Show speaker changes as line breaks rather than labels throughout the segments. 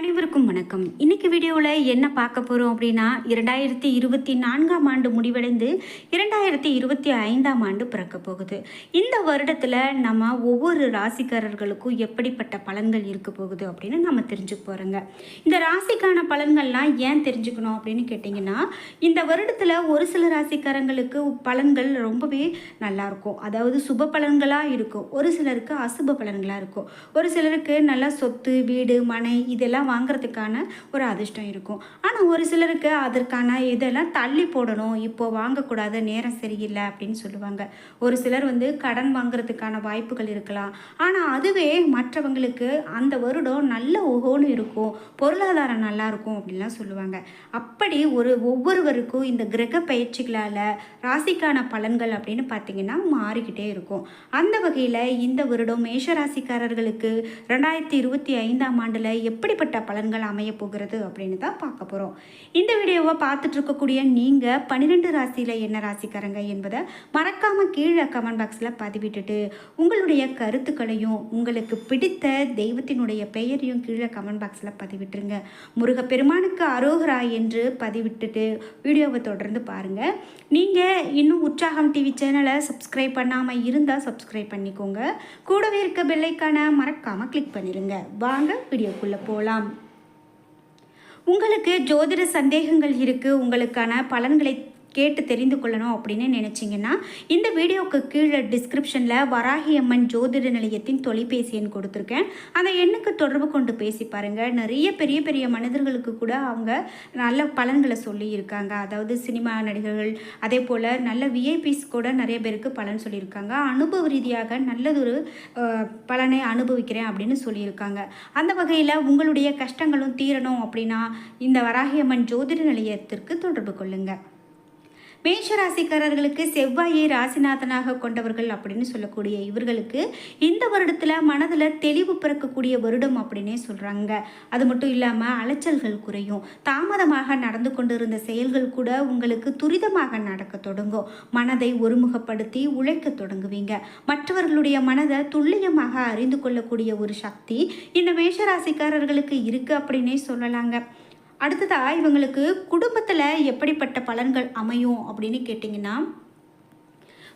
அனைவருக்கும் வணக்கம். இன்னைக்கு வீடியோவில் என்ன பார்க்க போகிறோம் அப்படின்னா இரண்டாயிரத்தி இருபத்தி நான்காம் ஆண்டு முடிவடைந்து இரண்டாயிரத்தி இருபத்தி ஐந்தாம் ஆண்டு பிறக்க போகுது. இந்த வருடத்தில் நம்ம ஒவ்வொரு ராசிக்காரர்களுக்கும் எப்படிப்பட்ட பலன்கள் இருக்க போகுது அப்படின்னு நம்ம தெரிஞ்சுக்க போகிறோங்க இந்த ராசிக்கான பலன்கள்லாம் ஏன் தெரிஞ்சுக்கணும் அப்படின்னு கேட்டிங்கன்னா இந்த வருடத்தில் ஒரு சில ராசிக்காரங்களுக்கு பலன்கள் ரொம்பவே நல்லாயிருக்கும் அதாவது சுப பலன்களாக இருக்கும். ஒரு சிலருக்கு அசுப பலன்களாக இருக்கும். ஒரு சிலருக்கு நல்லா சொத்து வீடு மனை இதெல்லாம் வாங்குறதுக்கான ஒரு அதிர்ஷ்டம் இருக்கும். ஆனால் ஒரு சிலருக்கு அதற்கான இதெல்லாம் தள்ளி போடணும். இப்போது வாங்கக்கூடாது நேரம் சரியில்லை அப்படின்னு சொல்லுவாங்க. ஒரு சிலர் வந்து கடன் வாங்குறதுக்கான வாய்ப்புகள் இருக்கலாம். ஆனால் அதுவே மற்றவங்களுக்கு அந்த வருடம் நல்ல ஓஹோன்னு இருக்கும். பொருளாதாரம் நல்லாயிருக்கும் அப்படின்லாம் சொல்லுவாங்க. அப்படி ஒரு ஒவ்வொருவருக்கும் இந்த கிரக பயிற்சிகளால் ராசிக்கான பலன்கள் அப்படின்னு பார்த்தீங்கன்னா மாறிக்கிட்டே இருக்கும். அந்த வகையில் இந்த வருடம் மேஷ ராசிக்காரர்களுக்கு ரெண்டாயிரத்தி இருபத்தி ஐந்தாம் ஆண்டில் எப்படிப்பட்ட பலன்கள் அமைய போகிறது அப்படின்னு தான் பார்க்க போகிறோம் இந்த வீடியோவை பார்த்துட்டு இருக்கக்கூடிய நீங்கள் பன்னிரெண்டு ராசியில் என்ன ராசிக்காரங்க என்பதை மறக்காமல் கீழே கமெண்ட் பாக்ஸில் பதிவிட்டுட்டு உங்களுடைய கருத்துக்களையும் உங்களுக்கு பிடித்த தெய்வத்தினுடைய பெயரையும் கீழே கமெண்ட் பாக்ஸில் பதிவிட்டுருங்க. முருகப்பெருமானுக்கு அரோகரா என்று பதிவிட்டுட்டு வீடியோவை தொடர்ந்து பாருங்கள் நீங்கள் இன்னும் உற்சாகம் டிவி சேனலை சப்ஸ்கிரைப் பண்ணாமல் இருந்தால் சப்ஸ்கிரைப் பண்ணிக்கோங்க. கூடவே இருக்க பெல்லைக்கான மறக்காமல் கிளிக் பண்ணிடுங்க வாங்க வீடியோக்குள்ளே போகலாம் உங்களுக்கு ஜோதிட சந்தேகங்கள் இருக்குது உங்களுக்கான பலன்களை கேட்டு தெரிந்து கொள்ளணும் அப்படின்னு நினச்சிங்கன்னா இந்த வீடியோவுக்கு கீழே டிஸ்கிரிப்ஷனில் வராகியம்மன் ஜோதிட நிலையத்தின் தொலைபேசி எண் கொடுத்துருக்கேன். அந்த எண்ணுக்கு தொடர்பு கொண்டு பேசி பாருங்கள் நிறைய பெரிய பெரிய மனிதர்களுக்கு கூட அவங்க நல்ல பலன்களை சொல்லியிருக்காங்க. அதாவது சினிமா நடிகர்கள் அதே போல் நல்ல விஐபிஸ் கூட நிறைய பேருக்கு பலன் சொல்லியிருக்காங்க. அனுபவ ரீதியாக நல்லதொரு பலனை அனுபவிக்கிறேன் அப்படின்னு சொல்லியிருக்காங்க. அந்த வகையில் உங்களுடைய கஷ்டங்களும் தீரணும் அப்படின்னா இந்த வராகி அம்மன் ஜோதிட நிலையத்திற்கு தொடர்பு கொள்ளுங்கள் மேஷராசிக்காரர்களுக்கு செவ்வாயை ராசிநாதனாக கொண்டவர்கள் அப்படின்னு சொல்லக்கூடிய இவர்களுக்கு இந்த வருடத்தில் மனதில் தெளிவு பிறக்கக்கூடிய வருடம் அப்படின்னே சொல்கிறாங்க அது மட்டும் இல்லாமல் அலைச்சல்கள் குறையும். தாமதமாக நடந்து கொண்டிருந்த செயல்கள் கூட உங்களுக்கு துரிதமாக நடக்க தொடங்கும். மனதை ஒருமுகப்படுத்தி உழைக்க தொடங்குவீங்க. மற்றவர்களுடைய மனதை துல்லியமாக அறிந்து கொள்ளக்கூடிய ஒரு சக்தி இந்த மேஷராசிக்காரர்களுக்கு இருக்குது அப்படின்னே சொல்லலாங்க. அடுத்ததாக இவங்களுக்கு குடும்பத்தில் எப்படிப்பட்ட பலன்கள் அமையும் அப்படின்னு கேட்டிங்கன்னா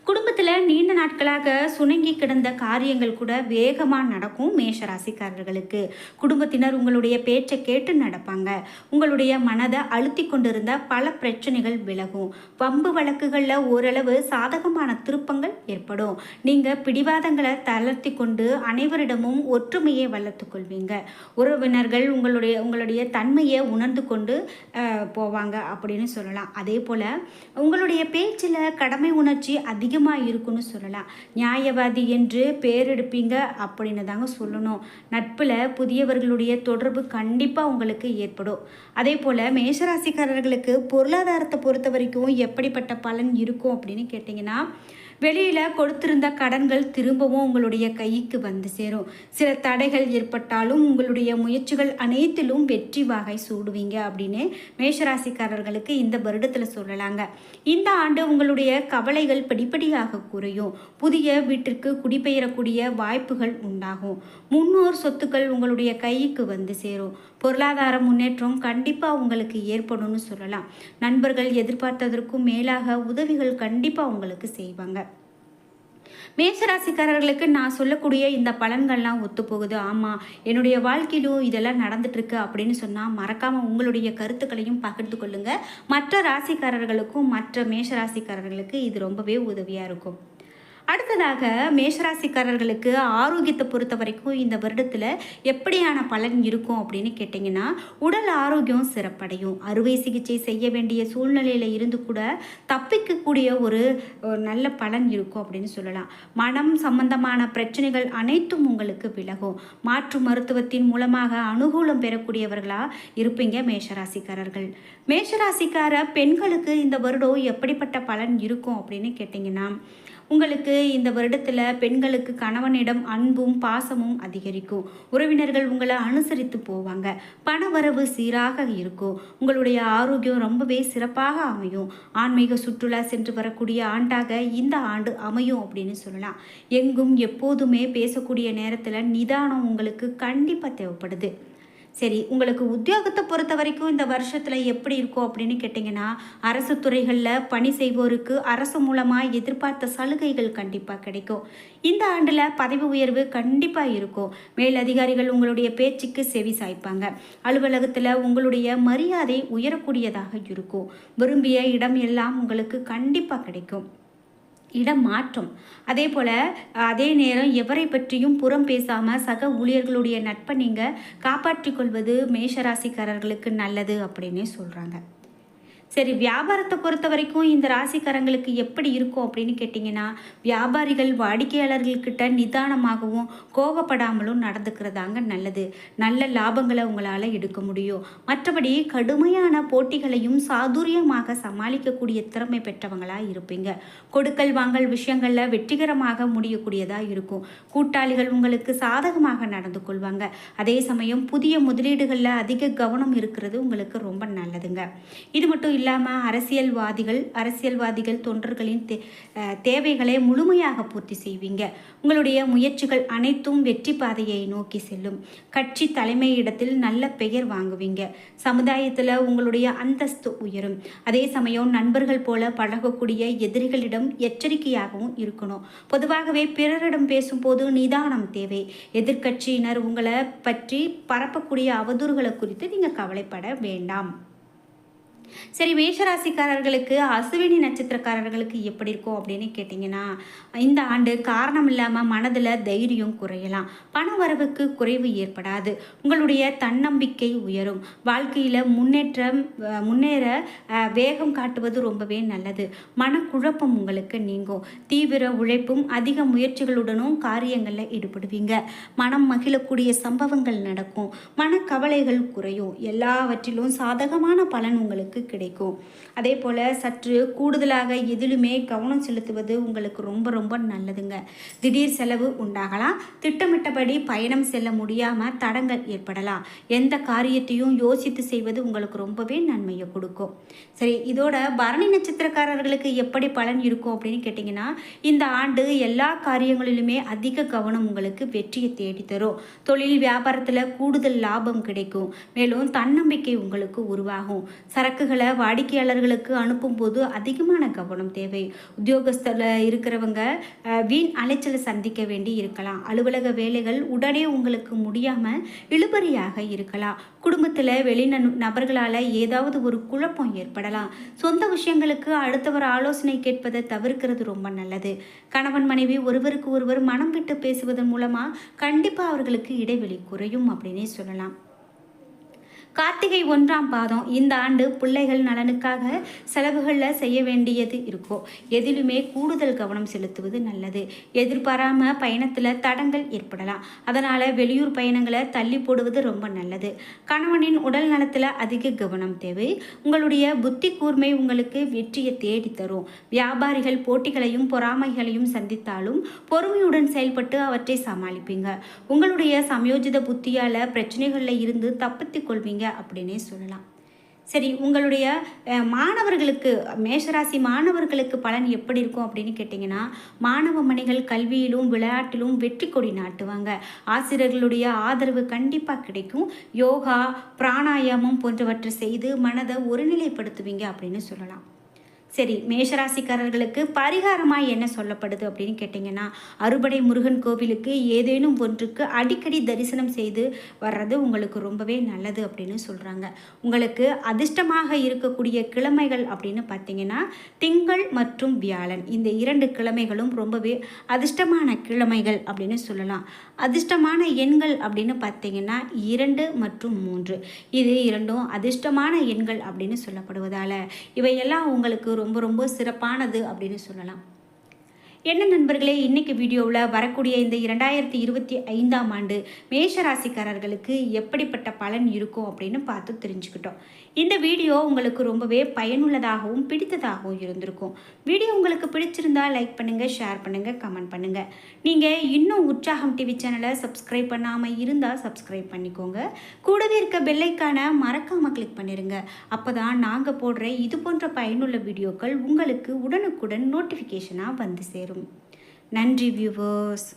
குடும்பத்தில் நீண்ட நாட்களாக சுணங்கி கிடந்த காரியங்கள் கூட வேகமாக நடக்கும் மேஷ ராசிக்காரர்களுக்கு குடும்பத்தினர் உங்களுடைய பேச்சை கேட்டு நடப்பாங்க. உங்களுடைய மனதை அழுத்தி கொண்டிருந்த பல பிரச்சனைகள் விலகும். வம்பு வழக்குகளில் ஓரளவு சாதகமான திருப்பங்கள் ஏற்படும். நீங்கள் பிடிவாதங்களை தளர்த்தி கொண்டு அனைவரிடமும் ஒற்றுமையை வளர்த்து கொள்வீங்க. உறவினர்கள் உங்களுடைய உங்களுடைய தன்மையை உணர்ந்து கொண்டு போவாங்க அப்படின்னு சொல்லலாம். அதே போல் உங்களுடைய பேச்சில் கடமை உணர்ச்சி அதிகமாக இருக்குன்னு சொல்லலாம். நியாயவாதி என்று பேர் எடுப்பீங்க அப்படின்னு தாங்க சொல்லணும். நட்பில் புதியவர்களுடைய தொடர்பு கண்டிப்பாக உங்களுக்கு ஏற்படும். அதே போல் மேஷராசிக்காரர்களுக்கு பொருளாதாரத்தை பொறுத்த வரைக்கும் எப்படிப்பட்ட பலன் இருக்கும் அப்படின்னு கேட்டிங்கன்னா வெளியில் கொடுத்திருந்த கடன்கள் திரும்பவும் உங்களுடைய கைக்கு வந்து சேரும். சில தடைகள் ஏற்பட்டாலும் உங்களுடைய முயற்சிகள் அனைத்திலும் வெற்றி வாகை சூடுவீங்க அப்படின்னு மேஷராசிக்காரர்களுக்கு இந்த வருடத்தில் சொல்லலாங்க. இந்த ஆண்டு உங்களுடைய கவலைகள் படிப்படியாக குறையும். புதிய வீட்டிற்கு குடிபெயரக்கூடிய வாய்ப்புகள் உண்டாகும். முன்னோர் சொத்துக்கள் உங்களுடைய கைக்கு வந்து சேரும். பொருளாதார முன்னேற்றம் கண்டிப்பாக உங்களுக்கு ஏற்படும்னு சொல்லலாம். நண்பர்கள் எதிர்பார்த்ததற்கும் மேலாக உதவிகள் கண்டிப்பாக உங்களுக்கு செய்வாங்க. மேஷராசிக்காரர்களுக்கு நான் சொல்லக்கூடிய இந்த பலன்கள்லாம் ஒத்து போகுது ஆமாம் என்னுடைய வாழ்க்கையிலும் இதெல்லாம் நடந்துட்டுருக்கு அப்படின்னு சொன்னால் மறக்காமல் உங்களுடைய கருத்துக்களையும் பகிர்ந்து கொள்ளுங்கள் மற்ற ராசிக்காரர்களுக்கும் மற்ற மேஷராசிக்காரர்களுக்கு இது ரொம்பவே உதவியாக இருக்கும். அடுத்ததாக மேஷராசிக்காரர்களுக்கு ஆரோக்கியத்தை பொறுத்த வரைக்கும் இந்த வருடத்தில் எப்படியான பலன் இருக்கும் அப்படின்னு கேட்டிங்கன்னா உடல் ஆரோக்கியம் சிறப்படையும். அறுவை சிகிச்சை செய்ய வேண்டிய சூழ்நிலையில் இருந்து கூட தப்பிக்கக்கூடிய ஒரு ஒரு நல்ல பலன் இருக்கும் அப்படின்னு சொல்லலாம். மனம் சம்பந்தமான பிரச்சனைகள் அனைத்தும் உங்களுக்கு விலகும். மாற்று மருத்துவத்தின் மூலமாக அனுகூலம் பெறக்கூடியவர்களாக இருப்பீங்க மேஷராசிக்காரர்கள். மேஷராசிக்கார பெண்களுக்கு இந்த வருடம் எப்படிப்பட்ட பலன் இருக்கும் அப்படின்னு கேட்டிங்கன்னா உங்களுக்கு இந்த வருடத்தில் பெண்களுக்கு கணவனிடம் அன்பும் பாசமும் அதிகரிக்கும். உறவினர்கள் உங்களை அனுசரித்து போவாங்க. பணவரவு சீராக இருக்கும். உங்களுடைய ஆரோக்கியம் ரொம்பவே சிறப்பாக அமையும். ஆன்மீக சுற்றுலா சென்று வரக்கூடிய ஆண்டாக இந்த ஆண்டு அமையும் அப்படின்னு சொல்லலாம். எங்கும் எப்போதுமே பேசக்கூடிய நேரத்தில் நிதானம் உங்களுக்கு கண்டிப்பாக தேவைப்படுது. சரி உங்களுக்கு உத்தியோகத்தை பொறுத்த வரைக்கும் இந்த வருஷத்தில் எப்படி இருக்கும் அப்படின்னு கேட்டிங்கன்னா அரசு துறைகளில் பணி செய்வோருக்கு அரசு மூலமாக எதிர்பார்த்த சலுகைகள் கண்டிப்பாக கிடைக்கும். இந்த ஆண்டில் பதவி உயர்வு கண்டிப்பாக இருக்கும். மேலதிகாரிகள் உங்களுடைய பேச்சுக்கு செவி சாய்ப்பாங்க. அலுவலகத்தில் உங்களுடைய மரியாதை உயரக்கூடியதாக இருக்கும். விரும்பிய இடம் எல்லாம் உங்களுக்கு கண்டிப்பாக கிடைக்கும். இடம் மாற்றம் அதே போல் அதே நேரம் எவரை பற்றியும் புறம் பேசாமல் சக ஊழியர்களுடைய நட்பை நீங்கள் காப்பாற்றிக்கொள்வது மேஷராசிக்காரர்களுக்கு நல்லது அப்படின்னே சொல்கிறாங்க சரி வியாபாரத்தை பொறுத்த வரைக்கும் இந்த ராசிக்காரங்களுக்கு எப்படி இருக்கும் அப்படின்னு கேட்டிங்கன்னா வியாபாரிகள் வாடிக்கையாளர்கள்கிட்ட நிதானமாகவும் கோபப்படாமலும் நடந்துக்கிறதாங்க நல்லது. நல்ல லாபங்களை உங்களால் எடுக்க முடியும். மற்றபடி கடுமையான போட்டிகளையும் சாதுரியமாக சமாளிக்கக்கூடிய திறமை பெற்றவங்களாக இருப்பீங்க. கொடுக்கல் வாங்கல் விஷயங்களில் வெற்றிகரமாக முடியக்கூடியதாக இருக்கும். கூட்டாளிகள் உங்களுக்கு சாதகமாக நடந்து கொள்வாங்க. அதே சமயம் புதிய முதலீடுகளில் அதிக கவனம் இருக்கிறது உங்களுக்கு ரொம்ப நல்லதுங்க. இது மட்டும் இல்லாமல் அரசியல்வாதிகள் அரசியல்வாதிகள் தொண்டர்களின் தே தேவைகளை முழுமையாக பூர்த்தி செய்வீங்க. உங்களுடைய முயற்சிகள் அனைத்தும் வெற்றி பாதையை நோக்கி செல்லும். கட்சி தலைமையிடத்தில் நல்ல பெயர் வாங்குவீங்க. சமுதாயத்தில் உங்களுடைய அந்தஸ்து உயரும். அதே சமயம் நண்பர்கள் போல பழகக்கூடிய எதிரிகளிடம் எச்சரிக்கையாகவும் இருக்கணும். பொதுவாகவே பிறரிடம் பேசும்போது நிதானம் தேவை. எதிர்கட்சியினர் உங்களை பற்றி பரப்பக்கூடிய அவதூறுகளை குறித்து நீங்கள் கவலைப்பட வேண்டாம். சரி மேஷராசிக்காரர்களுக்கு அசுவினி நட்சத்திரக்காரர்களுக்கு எப்படி இருக்கும் அப்படின்னு கேட்டிங்கன்னா இந்த ஆண்டு காரணம் இல்லாமல் மனதில் தைரியம் குறையலாம். பண வரவுக்கு குறைவு ஏற்படாது. உங்களுடைய தன்னம்பிக்கை உயரும். வாழ்க்கையில் முன்னேற்றம் முன்னேற வேகம் காட்டுவது ரொம்பவே நல்லது. மனக்குழப்பம் உங்களுக்கு நீங்கும். தீவிர உழைப்பும் அதிக முயற்சிகளுடனும் காரியங்களில் ஈடுபடுவீங்க. மனம் மகிழக்கூடிய சம்பவங்கள் நடக்கும். மனக்கவலைகள் குறையும். எல்லாவற்றிலும் சாதகமான பலன் உங்களுக்கு கிடைக்கும். அதே போல் சற்று கூடுதலாக எதிலுமே கவனம் செலுத்துவது உங்களுக்கு ரொம்ப ரொம்ப நல்லதுங்க. திடீர் செலவு உண்டாகலாம். திட்டமிட்டபடி பயணம் செல்ல முடியாமல் தடங்கள் ஏற்படலாம். எந்த காரியத்தையும் யோசித்து செய்வது உங்களுக்கு ரொம்பவே நன்மையை கொடுக்கும். சரி இதோட பரணி நட்சத்திரக்காரர்களுக்கு எப்படி பலன் இருக்கும் அப்படின்னு கேட்டிங்கன்னா இந்த ஆண்டு எல்லா காரியங்களிலுமே அதிக கவனம் உங்களுக்கு வெற்றியை தேடித்தரும். தொழில் வியாபாரத்தில் கூடுதல் லாபம் கிடைக்கும். மேலும் தன்னம்பிக்கை உங்களுக்கு உருவாகும். சரக்கு சரக்குகள் வாடிக்கையாளர்களுக்கு அனுப்பும்போது அதிகமான கவனம் தேவை. உத்தியோகஸ்தில் இருக்கிறவங்க வீண் அலைச்சலை சந்திக்க வேண்டி இருக்கலாம். அலுவலக வேலைகள் உடனே உங்களுக்கு முடியாமல் இழுபறியாக இருக்கலாம். குடும்பத்தில் வெளிந நபர்களால் ஏதாவது ஒரு குழப்பம் ஏற்படலாம். சொந்த விஷயங்களுக்கு அடுத்தவர் ஆலோசனை கேட்பதை தவிர்க்கிறது ரொம்ப நல்லது. கணவன் மனைவி ஒருவருக்கு ஒருவர் மனம் விட்டு பேசுவதன் மூலமாக கண்டிப்பாக அவர்களுக்கு இடைவெளி குறையும் அப்படின்னே சொல்லலாம். கார்த்திகை ஒன்றாம் பாதம் இந்த ஆண்டு பிள்ளைகள் நலனுக்காக செலவுகளில் செய்ய வேண்டியது இருக்கும். எதிலுமே கூடுதல் கவனம் செலுத்துவது நல்லது. எதிர்பாராம பயணத்தில் தடங்கள் ஏற்படலாம். அதனால் வெளியூர் பயணங்களை தள்ளி போடுவது ரொம்ப நல்லது. கணவனின் உடல் நலத்தில் அதிக கவனம் தேவை. உங்களுடைய புத்தி கூர்மை உங்களுக்கு வெற்றியை தேடித்தரும் வியாபாரிகள் போட்டிகளையும் பொறாமைகளையும் சந்தித்தாலும் பொறுமையுடன் செயல்பட்டு அவற்றை சமாளிப்பீங்க. உங்களுடைய சமயோஜித புத்தியால் பிரச்சனைகளில் இருந்து தப்பித்துக் கொள்வீங்க. அப்படின்னே சொல்லலாம். சரி உங்களுடைய மாணவர்களுக்கு மேஷராசி மாணவர்களுக்கு பலன் எப்படி இருக்கும் அப்படின்னு கேட்டிங்கன்னா மாணவ மணிகள் கல்வியிலும் விளையாட்டிலும் வெற்றி கொடி நாட்டுவாங்க. ஆசிரியர்களுடைய ஆதரவு கண்டிப்பாக கிடைக்கும். யோகா பிராணாயாமம் போன்றவற்றை செய்து மனதை ஒருநிலைப்படுத்துவீங்க அப்படின்னு சொல்லலாம். சரி மேஷராசிக்காரர்களுக்கு பரிகாரமாக என்ன சொல்லப்படுது அப்படின்னு கேட்டிங்கன்னா அறுபடை முருகன் கோவிலுக்கு ஏதேனும் ஒன்றுக்கு அடிக்கடி தரிசனம் செய்து வர்றது உங்களுக்கு ரொம்பவே நல்லது அப்படின்னு சொல்கிறாங்க உங்களுக்கு அதிர்ஷ்டமாக இருக்கக்கூடிய கிழமைகள் அப்படின்னு பார்த்தீங்கன்னா திங்கள் மற்றும் வியாழன். இந்த இரண்டு கிழமைகளும் ரொம்பவே அதிர்ஷ்டமான கிழமைகள் அப்படின்னு சொல்லலாம். அதிர்ஷ்டமான எண்கள் அப்படின்னு பார்த்தீங்கன்னா இரண்டு மற்றும் மூன்று. இது இரண்டும் அதிர்ஷ்டமான எண்கள் அப்படின்னு சொல்லப்படுவதால் இவையெல்லாம் உங்களுக்கு ரொம்ப ரொம்ப சிறப்பானது அப்படின்னு சொல்லலாம். என்ன நண்பர்களே இன்றைக்கி வீடியோவில் வரக்கூடிய இந்த இரண்டாயிரத்தி இருபத்தி ஐந்தாம் ஆண்டு மேஷராசிக்காரர்களுக்கு எப்படிப்பட்ட பலன் இருக்கும் அப்படின்னு பார்த்து தெரிஞ்சுக்கிட்டோம். இந்த வீடியோ உங்களுக்கு ரொம்பவே பயனுள்ளதாகவும் பிடித்ததாகவும் இருந்திருக்கும். வீடியோ உங்களுக்கு பிடிச்சிருந்தால் லைக் பண்ணுங்கள் ஷேர் பண்ணுங்கள் கமெண்ட் பண்ணுங்கள் நீங்கள் இன்னும் உற்சாகம் டிவி சேனலை சப்ஸ்கிரைப் பண்ணாமல் இருந்தால் சப்ஸ்கிரைப் பண்ணிக்கோங்க. கூடவே இருக்க பெல்லைக்கான மறக்காமல் கிளிக் பண்ணிடுங்க அப்போ தான் நாங்கள் போடுற இது போன்ற பயனுள்ள வீடியோக்கள் உங்களுக்கு உடனுக்குடன் நோட்டிஃபிகேஷனாக வந்து சேரும். நன்றி வியூவர்ஸ்